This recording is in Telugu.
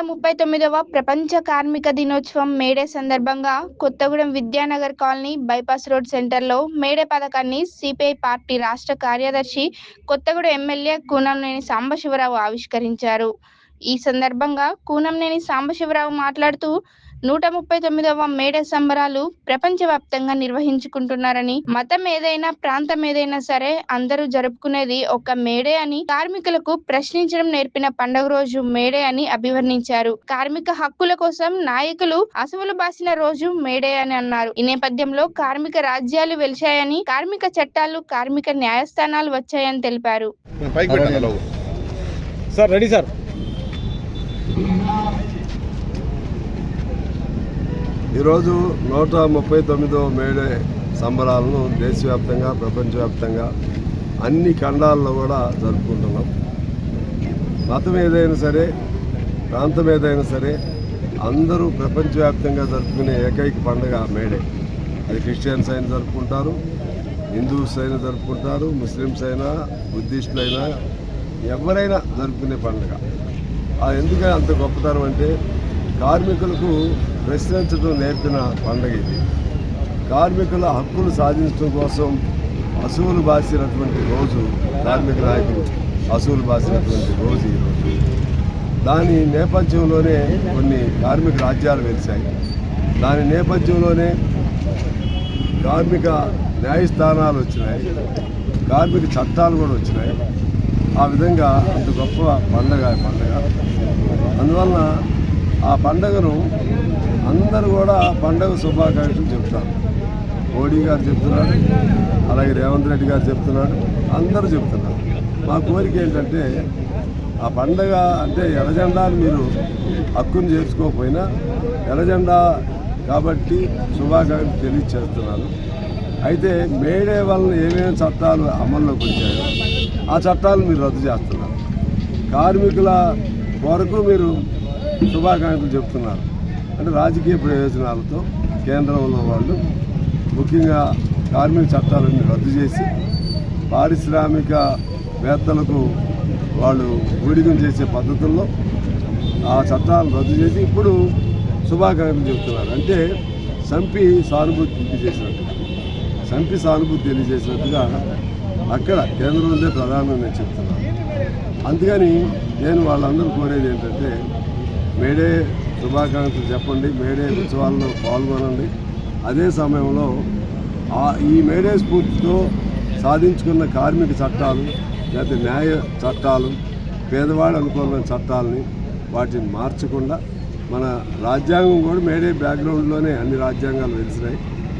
ముప్పై తొమ్మిదవ ప్రపంచ కార్మిక దినోత్సవం మేడే సందర్భంగా Kothagudem Vidyanagar colony bypass road సెంటర్లో మేడే పథకాన్ని సిపిఐ పార్టీ రాష్ట్ర కార్యదర్శి కొత్తగూడెం ఎమ్మెల్యే కూనంనేని సాంబశివరావు ఆవిష్కరించారు. ఈ సందర్భంగా కూనంనేని సాంబశివరావు మాట్లాడుతూ నూట ముప్పై తొమ్మిదవ మేడే సంబరాలు ప్రపంచవ్యాప్తంగా నిర్వహించుకుంటున్నారని మతం ఏదైనా ప్రాంతం ఏదైనా సరే అందరూ జరుపుకునేది ఒక మేడే అని కార్మికులకు ప్రశ్నించడం నేర్పిన పండుగ రోజు మేడే అని అభివర్ణించారు. కార్మిక హక్కుల కోసం నాయకులు అసవులు బాసిన రోజు మేడే అని అన్నారు. ఈ నేపథ్యంలో కార్మిక రాజ్యాలు వెలిశాయని కార్మిక చట్టాలు కార్మిక న్యాయస్థానాలు వచ్చాయని తెలిపారు. Sir ready sir. ఈరోజు నూట ముప్పై తొమ్మిదో మేడే సంబరాలను దేశవ్యాప్తంగా ప్రపంచవ్యాప్తంగా అన్ని ఖండాల్లో కూడా జరుపుకుంటున్నాం. మతం ఏదైనా సరే ప్రాంతం ఏదైనా సరే అందరూ ప్రపంచవ్యాప్తంగా జరుపుకునే ఏకైక పండుగ మేడే. అది క్రిస్టియన్స్ అయినా జరుపుకుంటారు హిందూస్ అయినా జరుపుకుంటారు ముస్లిమ్స్ అయినా బుద్ధిస్టులు అయినా ఎవరైనా జరుపుకునే పండుగ. ఎందుకని అంత గొప్పతనం అంటే కార్మికులకు ప్రశ్నించడం నేర్పిన పండగ ఇది. కార్మికుల హక్కులు సాధించడం కోసం అసువులు బాసినటువంటి రోజు కార్మిక నాయకులు అసువులు బాసినటువంటి రోజు ఈరోజు దాని నేపథ్యంలోనే కొన్ని కార్మిక రాజ్యాలు వెలిశాయి. దాని నేపథ్యంలోనే కార్మిక న్యాయస్థానాలు వచ్చినాయి. కార్మిక చట్టాలు కూడా వచ్చినాయి. ఆ విధంగా అంత గొప్ప పండగ పండగ. అందువలన ఆ పండగను అందరూ కూడా పండుగ శుభాకాంక్షలు చెప్తారు. మోడీ గారు చెప్తున్నాడు అలాగే రేవంత్ రెడ్డి గారు చెప్తున్నాడు అందరూ చెప్తున్నారు. మా కోరిక ఏంటంటే ఆ పండగ అంటే ఎర్రజెండాను మీరు హక్కును చేర్చుకోకపోయినా ఎర్రజెండా కాబట్టి శుభాకాంక్షలు తెలియచేస్తున్నాను. అయితే మేడే వలన ఏమేమి చట్టాలు అమల్లోకి వచ్చాయో ఆ చట్టాలు మీరు రద్దు చేస్తున్నారు. కార్మికుల కొరకు మీరు శుభాకాంక్షలు చెప్తున్నారు. అంటే రాజకీయ ప్రయోజనాలతో కేంద్రంలో వాళ్ళు ముఖ్యంగా కార్మిక చట్టాలన్నీ రద్దు చేసి పారిశ్రామిక వేత్తలకు వాళ్ళు ఊడిగం చేసే పద్ధతుల్లో ఆ చట్టాలను రద్దు చేసి ఇప్పుడు శుభాకాంక్షలు చెప్తున్నారు. అంటే సంపి సానుభూతి తెలియజేసినట్టుగా సంపి సానుభూతి తెలియజేసినట్టుగా అక్కడ కేంద్రంలో ప్రధానంగా నేను చెప్తున్నాను. అందుకని నేను వాళ్ళందరూ కోరేది ఏంటంటే మేడే శుభాకాంక్షలు చెప్పండి మేడే ఉత్సవాల్లో పాల్గొనండి. అదే సమయంలో ఆ ఈ మేడే స్ఫూర్తితో సాధించుకున్న కార్మిక చట్టాలు లేకపోతే న్యాయ చట్టాలు పేదవాడు అనుకూలమైన చట్టాలని వాటిని మార్చకుండా మన రాజ్యాంగం కూడా మేడే బ్యాక్గ్రౌండ్లోనే అన్ని రాజ్యాంగాలు వెలిసినాయి.